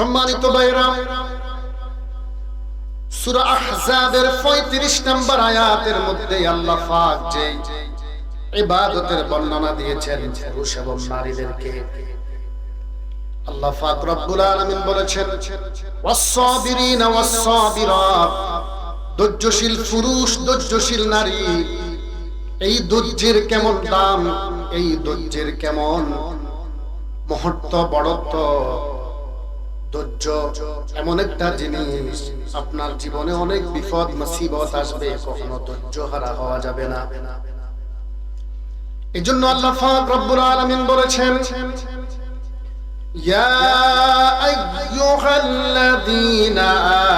সম্মানিত ভাইরা আহজাবের 35 নম্বর আয়াতের মধ্যে আল্লাহ পাক যে ইবাদতের বর্ণনা দিয়েছেন পুরুষ এবং নারীদেরকে, আল্লাহ পাক রব্বুল আলামিন বলেছেন ধৈর্যশীল পুরুষ, ধৈর্যশীল নারী, এই ধৈর্যের কেমন দাম, এই ধৈর্যের কেমন মহত্ব বড়ত্ব ধৈর্য এমন একটা জিনিস আপনার জীবনে অনেক বিপদ মুসিবত আসবে কখনো ধৈর্য হারা হওয়া যাবে না এই জন্য আল্লাহ পাক রব্বুল আলামিন বলেছেন يا أيها الذين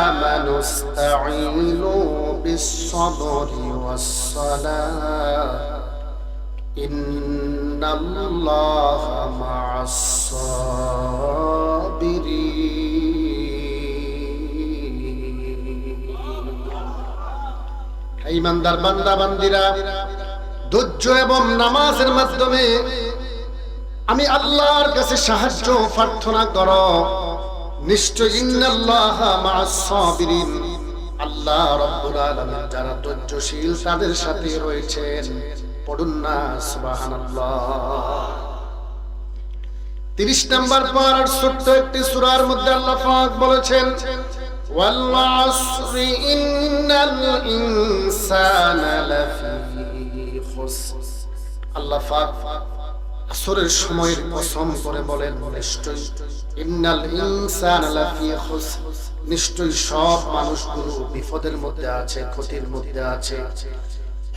آمنوا استعينوا بالصبر والصلاة إن الله مع الصابرين ইমানদার বান্দা বান্দিরা ধৈর্য এবং নামাজের মাধ্যমে আমি আল্লাহর কাছে সাহায্য প্রার্থনা কর নিশ্চয় ইন্নাল্লাহ মা'আস সাবিরিন আল্লাহ রাব্বুল আলামিন যারা ধৈর্যশীল তাদের সাথে রয়েছেন পড়ুন না 30 নম্বর ছোট্ট একটি সূরার মধ্যে আল্লাহ পাক বলেছেন করে বলেন নিশ্চয় ইন্নাল ইনসান লাফি নিশ্চয় সব মানুষগুলো বিপদের মধ্যে আছে, ক্ষতির মধ্যে আছে।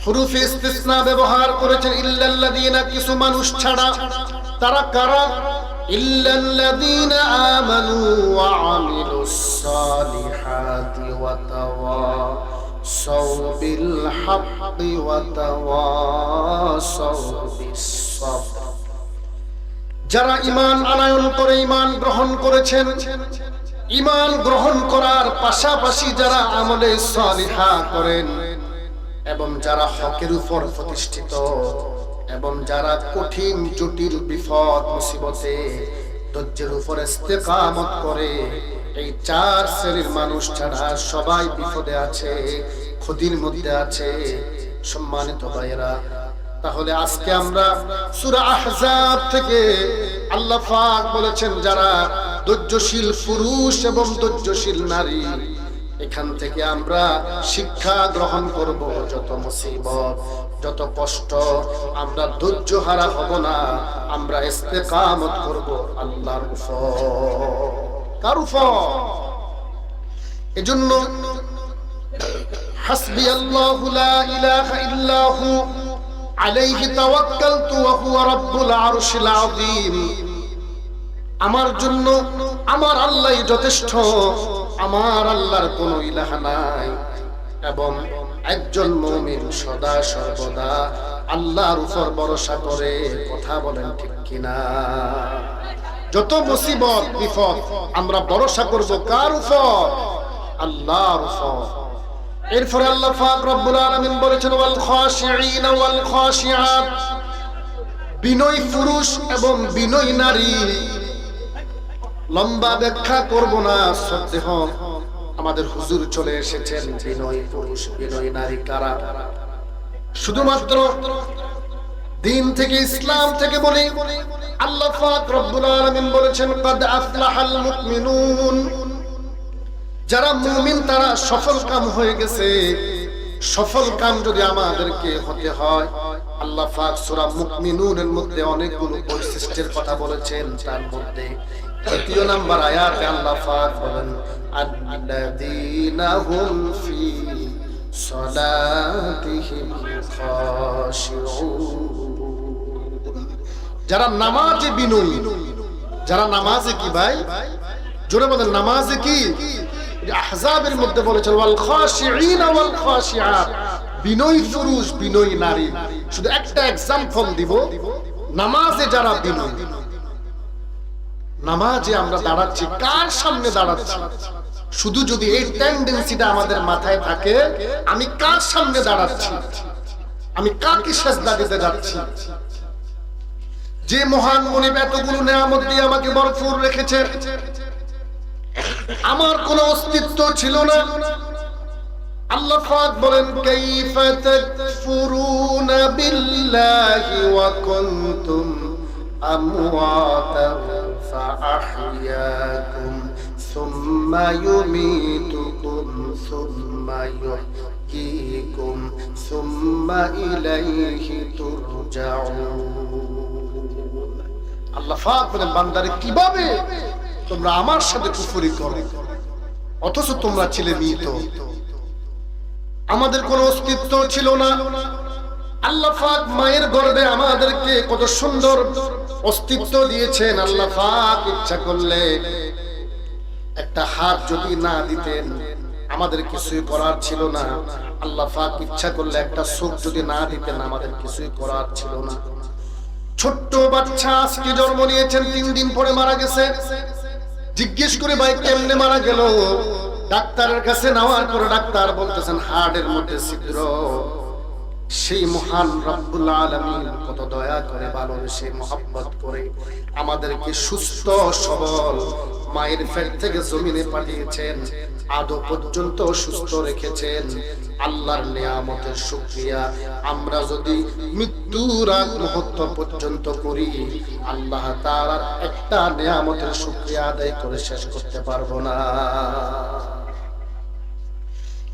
হুরুফে ইস্তিসনা ব্যবহার করেছেন ইল্লাল্লাযীনা, কিছু মানুষ ছাড়া। তারা কারা? ইল্লাল্লাযীনা আমানু ওয়া আমিলুস সালিহাতি ওয়া তাওয়াসাউ বিল হাক্কি ওয়া তাওয়াসাউ বিস সাবর। যারা ইমান আনায়ন করে ইমান গ্রহণ করেছেন ইমান গ্রহণ করার পাশাপাশি যারা আমলে সালিহা করেন এবং যারা হকের উপর প্রতিষ্ঠিত, এবং যারা কঠিন, জটিল বিপদ, মুসিবতে ধৈর্যের উপর ইস্তেকামত করে, এই চার শ্রেণির মানুষ ছাড়া সবাই বিপদে আছে, ক্ষতির মধ্যে আছে। সম্মানিত ভাইয়েরা, তাহলে আজকে আমরা সূরা আহজাব থেকে আল্লাহ পাক বলেছেন, যারা ধৈর্যশীল পুরুষ এবং ধৈর্যশীল নারী এখান থেকে আমরা শিক্ষা গ্রহণ করব যত মুসিবত, যত কষ্ট, আমরা ধৈর্য হারা হব না, আমরা ইস্তেকামত করব আল্লাহর উপর কার এজন্য হাসবি আল্লাহু লা ইলাহা ইল্লাহু, আলাইহি তাওয়াক্কালতু ওয়া হুয়া রাব্বুল আরশিল আযীম। আমার জন্য আমার আল্লাহই যথেষ্ট। আমার আল্লাহর কোনো ইলাহা নাই। এবং একজন মুমিন সদা সর্বদা আল্লাহর উপর ভরসা করে কথা বলেন ঠিক কিনা। যত মুসিবত, বিপদ, আমরা ভরসা করব কার উপর? আল্লাহর উপর। এরপরে আল্লাহ পাক রব্বুল আলামিন বলেছেন, ওয়াল খাশিঈন, ওয়াল খাশিআত। বিনয় পুরুষ এবং বিনয় নারী লম্বা ব্যাখ্যা করব না সন্দেহ আমাদের হুজুর চলে এসেছেন, বিনয় পুরুষ, বিনয় নারী কারা? শুধুমাত্র দিন থেকে ইসলাম থেকে বলি, আল্লাহ পাক রব্বুল আলামিন বলেছেন, কদ আফলাহাল মুমিনুন। যারা মুমিন, তারা সফল কাম হয়ে গেছে। সফল কাম যদি আমাদেরকে হতে হয়, আল্লাহ পাক সূরা মুমিনুনের মধ্যে অনেকগুলো বৈশিষ্ট্যের কথা বলেছেন, তার মধ্যে তৃতীয় নাম্বার আয়াতে আল্লাহ পাক বলেন আল্লাযীনাহুম ফি সালাতিহিম যারা নামাজে বিনয়ী, যারা নামাজে কি ভাই? জোরে বলেন, নামাজে কি? আহজাবের মধ্যে বলেছে ওয়াল খাশিঈনা ওয়াল খাশিআত। বিনয়ী পুরুষ, বিনয়ী নারী। শুধু একটা এক্সাম্পল দিব, নামাজে যারা বিনয়ী নামাজে আমরা দাঁড়াচ্ছি, কার সামনে দাঁড়াচ্ছি? শুধু যদি এই টেন্ডেন্সিটা আমাদের মাথায় থাকে, আমি কার সামনে দাঁড়াচ্ছি? আমি কাকে সেজদা দিতে যাচ্ছি? যে মহান মনিব এতগুলো নেয়ামত দিয়ে আমাকে ভরপুর রেখেছে, আমার কোনো অস্তিত্ব ছিল না। আল্লাহ পাক বলেন, কাইফা তাকফুরুনা বিল্লাহি ওয়া কুনতুম আমওয়াতান ফাআহইয়াকুম সুম্মা ইউমীতুকুম সুম্মা ইউহয়ীকুম সুম্মা ইলাইহি তুরজাউন আল্লাহ পাক বলেন, বান্দারে, কীভাবে তোমরা আমার সাথে কুফরি করো? অথচ তোমরা ছিলে মৃত। আমাদের কোনো অস্তিত্ব ছিল না। আল্লাহ মায়ের গর্ভে আমাদেরকে কত সুন্দর অস্তিত্ব দিয়েছেন আল্লাহ পাক, ইচ্ছা করলে একটা হাত যদি না দিতেন, আমাদের কিছুই করার ছিল না। আল্লাহ পাক ইচ্ছা করলে একটা চোখ যদি না দিতেন, আমাদের কিছুই করার ছিল না। ছোট্ট বাচ্চা আজকে জন্ম নিয়েছেন, তিন দিন পরে মারা গেছে। জিজ্ঞেস করে ভাই, কেমনে মারা গেল? ডাক্তারের কাছে নেওয়ার পরে ডাক্তার বলতেছেন হার্টের মধ্যে ছিদ্র। সেই মহান রব্বুল আলামিন কত দয়া করে ভালোবেসে মহব্বত করে আমাদেরকে সুস্থ সবল মায়ের পেট থেকে জমিনে পাঠিয়েছেন, আদৌ পর্যন্ত সুস্থ রেখেছেন। আল্লাহর নিয়ামতের শুকরিয়া। আমরা যদি মৃত্যুর আগ মুহূর্ত পর্যন্ত করি, আল্লাহ তাআলার একটা নিয়ামতের শুকরিয়া আদায় করে শেষ করতে পারব না।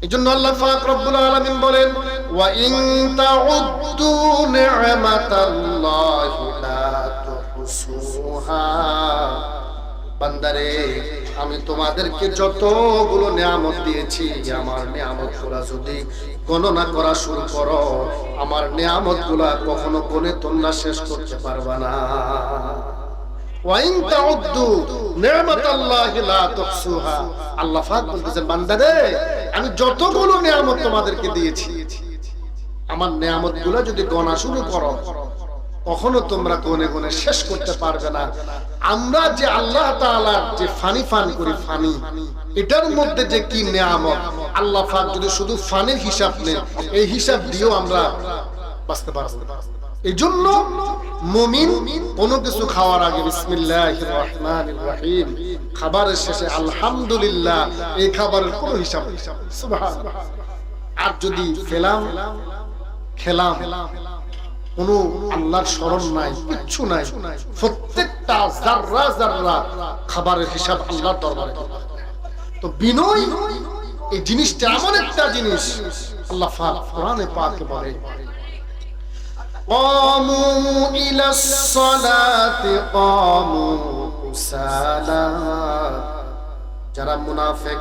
এজন্য আল্লাহ পাক রব্বুল আলামিন বলেন, ওয়া ইন তাউদ্দু নি'মাতাল্লাহি লা তুহসুহা। বান্দারে, আমি তোমাদেরকে যতগুলো নিয়ামত দিয়েছি, আমার নিয়ামতগুলা যদি গণনা করা শুরু করো, আমার নিয়ামতগুলা কখনো গনে তোমরা শেষ করতে পারবা না। আল্লাহ পাক বলতেছেন, বান্দারে আমি যতগুলো নিয়ামত তোমাদেরকে দিয়েছি, আমার নিয়ামতগুলো যদি গণা শুরু করো, কখনো তোমরা গনে গনে শেষ করতে পারবে না। আমরা যে আল্লাহ যে ফানি ফান করি, ফানি, এটার মধ্যে যে কি নিয়ামত, আল্লাহ পাক যদি শুধু ফানির হিসাব নেন এই হিসাব দিয়েও আমরা বাঁচতে পারব এই জন্য মুমিন কোনো কিছু খাওয়ার আগে খাবারের শেষে আলহামদুলিল্লাহ, এই খাবারের কোনো হিসাব আর যদি খেলাম খেলাম, কোন আল্লাহর স্মরণ নাই, কিচ্ছু নাই, প্রত্যেকটা জাররা জাররা খাবারের হিসাব আল্লাহর দরবারে তো বিনয়, এই জিনিসটা এমন একটা জিনিস, আল্লাহ কোরআনে পাকে বলে قاموا إلى الصلاة قاموا كسالى যারা মুনাফেক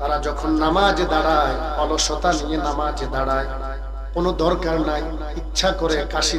তারা যখন নামাজে দাঁড়ায় অলসতা নিয়ে নামাজে দাঁড়ায় কোনো দরকার নাই ইচ্ছা করে কাশি